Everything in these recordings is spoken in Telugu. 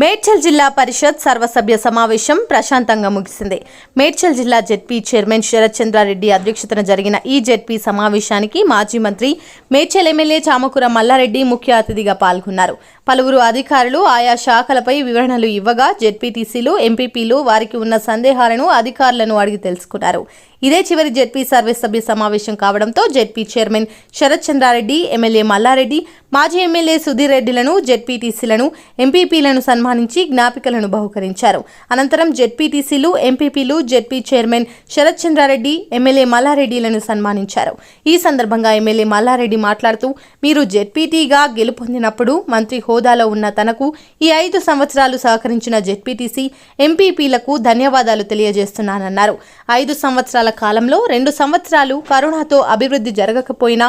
మేడ్చల్ జిల్లా పరిషత్ సర్వసభ్య సమావేశం ప్రశాంతంగా ముగిసింది. మేడ్చల్ జిల్లా జెడ్పీ చైర్మన్ శరత్చంద్రారెడ్డి అధ్యక్షతన జరిగిన ఈ జెడ్పీ సమావేశానికి మాజీ మంత్రి మేడ్చల్ ఎమ్మెల్యే చామకూర మల్లారెడ్డి ముఖ్య అతిథిగా పాల్గొన్నారు. పలువురు అధికారులు ఆయా శాఖలపై వివరణలు ఇవ్వగా జెడ్పీటీసీలు ఎంపీపీలు వారికి ఉన్న సందేహాలను అధికారులను అడిగి తెలుసుకున్నారు. ఇదే చివరి జెడ్పీ సర్వీస్ సభ్య సమావేశం కావడంతో ZP chairman Sarath Chandra Reddy MLA Malla Reddy మాజీ ఎమ్మెల్యే సుధీర్ రెడ్డిలను జెడ్పీటీసీలను ఎంపీపీలను సన్మానించి జ్ఞాపికలను బహుకరించారు. అనంతరం జెడ్పీటీసీలు ఎంపీపీలు ZP chairman Sarath Chandra Reddy MLA మల్లారెడ్డిలను సన్మానించారు. ఈ సందర్భంగా ఎమ్మెల్యే మల్లారెడ్డి మాట్లాడుతూ మీరు జెడ్పీటీగా గెలుపొందినప్పుడు మంత్రి హోదాలో ఉన్న తనకు ఈ ఐదు సంవత్సరాలు సహకరించిన జెడ్పీటీసీ ఎంపీపీలకు ధన్యవాదాలు తెలియజేస్తున్నానన్నారు. ఐదు సంవత్సరాల కాలంలో రెండు సంవత్సరాలు కరోనాతో అభివృద్ధి జరగకపోయినా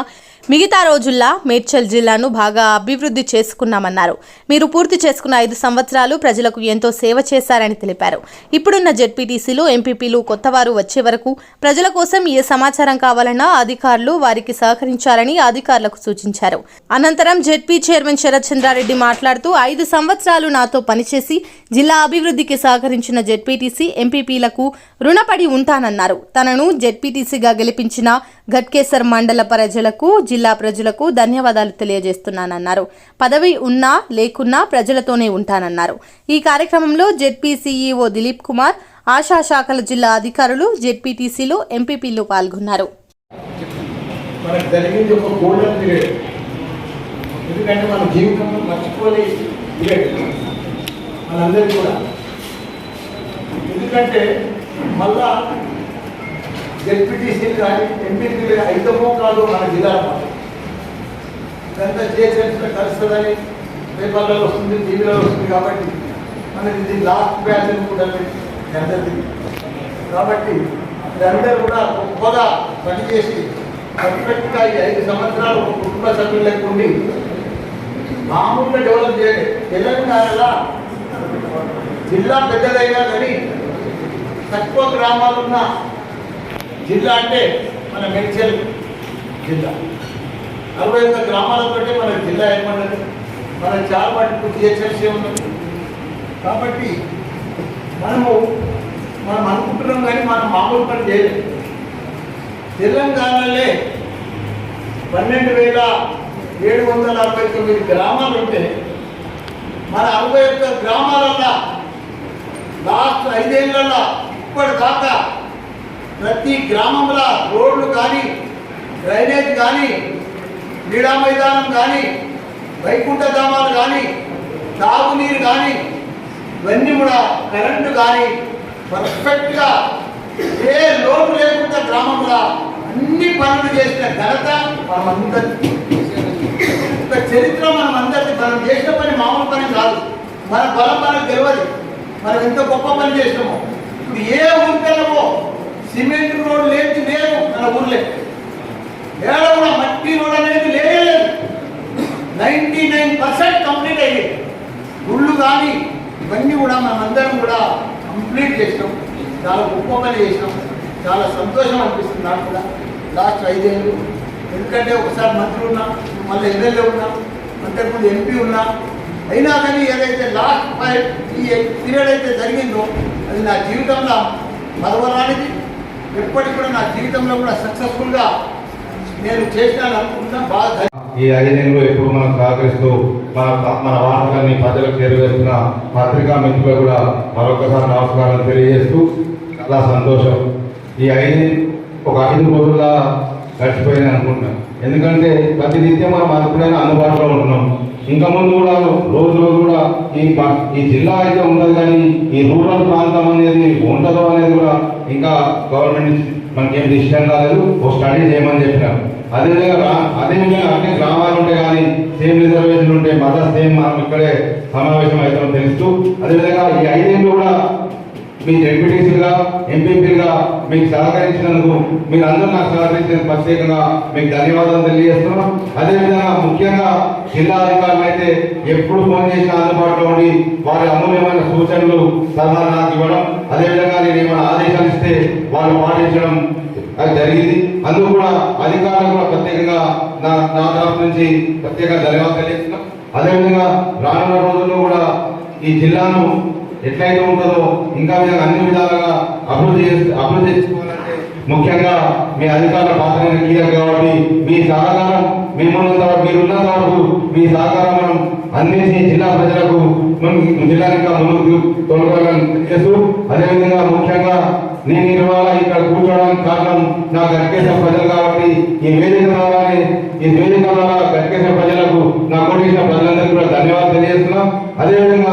మిగతా రోజుల్లా మేడ్చల్ జిల్లాను బాగా అభివృద్ధి చేసుకున్నామన్నారు. మీరు పూర్తి చేసుకున్న ఐదు సంవత్సరాలు ప్రజలకు ఎంతో సేవ చేశారని తెలిపారు. ఇప్పుడున్న జెడ్పీటీసీలు ఎంపీపీలు కొత్తవారు వచ్చే వరకు ప్రజల కోసం ఏ సమాచారం కావాలన్నా అధికారులు వారికి సహకరించాలని అధికారులకు సూచించారు. అనంతరం జెడ్పీ చైర్మన్ శరత్ చంద్రారెడ్డి మాట్లాడుతూ ఐదు సంవత్సరాలు నాతో పనిచేసి జిల్లా అభివృద్ధికి సహకరించిన జెడ్పీటీసీ ఎంపీపీలకు రుణపడి ఉంటానన్నారు. తనను జెడ్పీటీసీగా గెలిపించిన ఘట్కేసర్ మండల ప్రజలకు జిల్లా ప్రజలకు ధన్యవాదాలు తెలియజేస్తున్నానన్నారు. పదవి ఉన్నా లేకున్నా ప్రజలతోనే ఉంటానన్నారు. ఈ కార్యక్రమంలో జెడ్పీ సీఈఓ దిలీప్ కుమార్ ఆశా శాఖల జిల్లా అధికారులు జెడ్పీటీసీలు ఎంపీపీలు పాల్గొన్నారు. ఎందుకంటే మన జీవితంలో మర్చిపోలే మనందరికీ కూడా. ఎందుకంటే మళ్ళా జెడ్పీటీసీలు కానీ ఎంపీటీలు ఐదమో కాదు మన జిల్లాలో ఇదంతా చేసేసిన కలుస్తుందని పేపర్లలో వస్తుంది టీవీలో వస్తుంది కాబట్టి మనకి ఇది లాస్ట్ బ్యాచ్ అని కూడా మీ కాబట్టి అందరూ కూడా గొప్పగా పనిచేసి పర్ఫెక్ట్గా ఈ ఐదు సంవత్సరాలు ఒక కుటుంబ సభ్యులు లేకుండా మామూలుగా డెవలప్ చేయాలి తెలంగాణలో జిల్లా పెద్దలైనా కానీ తక్కువ గ్రామాలున్న జిల్లా అంటే మన మెడ్చల్ జిల్లా. అరవై ఒక్క గ్రామాలతోటి మన జిల్లా ఏమన్నది మన చాలా మటుకు జిహెచ్ఎంసీ ఉన్నది. కాబట్టి మనము మనం అనుకుంటున్నాం కానీ మనం మామూలు పని చేయలేదు తెలంగాణలే పన్నెండు వేల ఏడు వందల అరవై తొమ్మిది గ్రామాలు ఉంటే మన అరవై ఒక్క గ్రామాలల్లో లాస్ట్ ఐదేళ్ళలో ఇప్పటిదాకా ప్రతి గ్రామంలో రోడ్లు కానీ డ్రైనేజ్ కానీ క్రీడా మైదానం కానీ వైకుంఠ ధామాలు కానీ తాగునీరు కానీ ఇవన్నీ కూడా కరెంటు కానీ పర్ఫెక్ట్గా ఏ లోటు లేకుండా గ్రామంలో అన్ని పనులు చేసిన ఘనత మనమందరి ఒక చరిత్ర మనం అందరికీ మనం చేసిన పని మామూలు పని కాదు. మన బలం మనకు తెలియదు మనం ఎంత గొప్ప పని చేసినామో. ఇప్పుడు ఏ ఊరికెళ్ళమో సిమెంట్ రోడ్ లేదు లేదు. మన ఊర్లే. ఏడ కూడా మట్టి రోడ్ అనేది లేదు. నైంటీ నైన్ పర్సెంట్ కంప్లీట్ అయ్యాయి గుళ్ళు కానీ ఇవన్నీ కూడా మనమందరం కూడా కంప్లీట్ చేసినాం. చాలా గొప్ప పని చేసినాం. చాలా సంతోషం అనిపిస్తుంది నాకు కూడా. లాస్ట్ ఐదేళ్ళు. ఎందుకంటే ఒకసారి మంత్రి ఉన్నా మళ్ళీ ఎమ్మెల్యే ఉన్నా అంతకుముందు ఎంపీ ఉన్నా. అయినా కానీ ఏదైతే లాస్ట్ ఫైవ్ ఈ పీరియడ్ అయితే జరిగిందో అది నా జీవితంలో మరవరానికి ఇప్పటికి కూడా నా జీవితంలో కూడా సక్సెస్ఫుల్గా నేను చేసినాను అనుకుంటున్నా బాగా ఈ ఐదేళ్ళు ఎప్పుడు మనం సహకరిస్తూ మన మన వార్తలన్నీ ప్రజలకు చేరువేస్తున్న పత్రికా మిత్రులు కూడా మరొకసారి నమస్కారం తెలియజేస్తూ చాలా సంతోషం. ఈ ఐదు ఒక ఐదు రోజుల గడిచిపోయింది అనుకుంటున్నాం. ఎందుకంటే ప్రతి నిత్యం మనం ఎప్పుడైనా అందుబాటులో ఉంటున్నాం. ఇంకా ముందు కూడా రోజు రోజు కూడా ఈ ఈ జిల్లా అయితే ఉండదు కానీ ఈ రూరల్ ప్రాంతం అనేది ఉండదు అనేది కూడా ఇంకా గవర్నమెంట్ మనకి ఏం డిసిషన్ కాలేదు ఓ స్టడీ చేయమని చెప్పినారు. అదేవిధంగా అదేవిధంగా అన్ని గ్రామాలు ఉంటాయి కానీ సేమ్ రిజర్వేషన్ ఉంటే మళ్ళా సేమ్ మనం ఇక్కడే సమావేశం అవుతామని తెలుస్తూ అదేవిధంగా ఈ ఐదేళ్ళు కూడా మీ డెప్యూటీసీలుగా ఎంపీపీలుగా మీకు సహకరించినందుకు మీరు అందరూ నాకు సహకరించిన ప్రత్యేకంగా మీకు ధన్యవాదాలు తెలియజేస్తున్నాం. అదేవిధంగా ముఖ్యంగా జిల్లా అధికారులు అయితే ఎప్పుడు ఫోన్ చేసిన అందుబాటులో ఉండి వారి అమూల్యమైన సూచనలు సలహాలు నాకు ఇవ్వడం. అదేవిధంగా నేను ఏమైనా ఆదేశాలు ఇస్తే వాళ్ళు పాటించడం అది జరిగింది. అందుకు కూడా అధికారులకు కూడా ప్రత్యేకంగా నా నా తరఫు నుంచి ప్రత్యేకంగా ధన్యవాదాలు తెలియజేస్తున్నాం. అదేవిధంగా రానున్న రోజుల్లో కూడా ఈ జిల్లాను ఎట్లయితే ఉంటుందో ఇంకా మీరు అన్ని విధాలుగా అభివృద్ధి అభివృద్ధి చేసుకోవాలంటే ముఖ్యంగా మీ అధికారుల పాత్ర కీలక కాబట్టి మీ సహకారం మీ మీరున్నంత వరకు మీరు మీ సహకారం మనం అందించి జిల్లా ప్రజలకు జిల్లా ఇంకా ముందుకు తొలగాలని తెలియజేస్తూ అదేవిధంగా ముఖ్యంగా నేను ఇవాళ ఇక్కడ కూర్చోవడానికి కారణం నా గట్కేశ్వర ప్రజలు కాబట్టి ఈ వేదిక ద్వారానే ఈ వేదిక ద్వారా గట్కేశ్వర ప్రజలకు నా కోటేశ్వర ప్రజలందరికీ కూడా ధన్యవాదాలు తెలియజేస్తున్నాం. అదేవిధంగా